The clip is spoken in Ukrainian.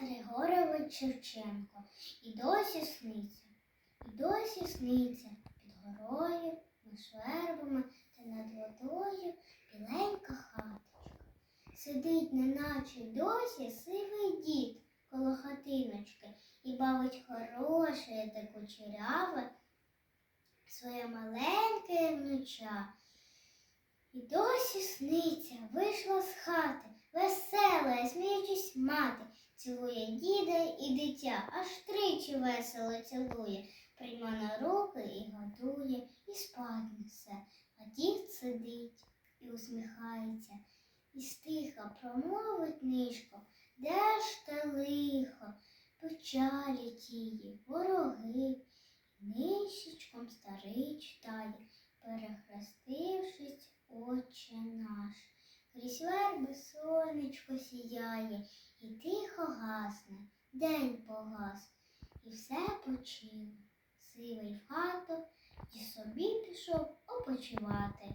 Григорович Шевченко. І досі сниться, і досі сниться під горою, між вербами та над водою біленька хаточка. Сидить, неначе досі сивий дід коло хатиночки і бавить хороше та кучеряве своє маленьке внуча. І досі сниться, вийшла з хати, весела, сміючись мати, цілує діда і дитя, аж тричі весело цілує, прийма на руки і годує, і спать несе. А дід сидить і усміхається, і стиха промовить нишко, де ж те лихо, печалі тії, вороги, нищечком старий читає, перехрестившись, Отче наш. Крізь верби сонечко сіяє, і тихо гасне, день погас, і все почило. Сивий в хату і собі пішов опочивати.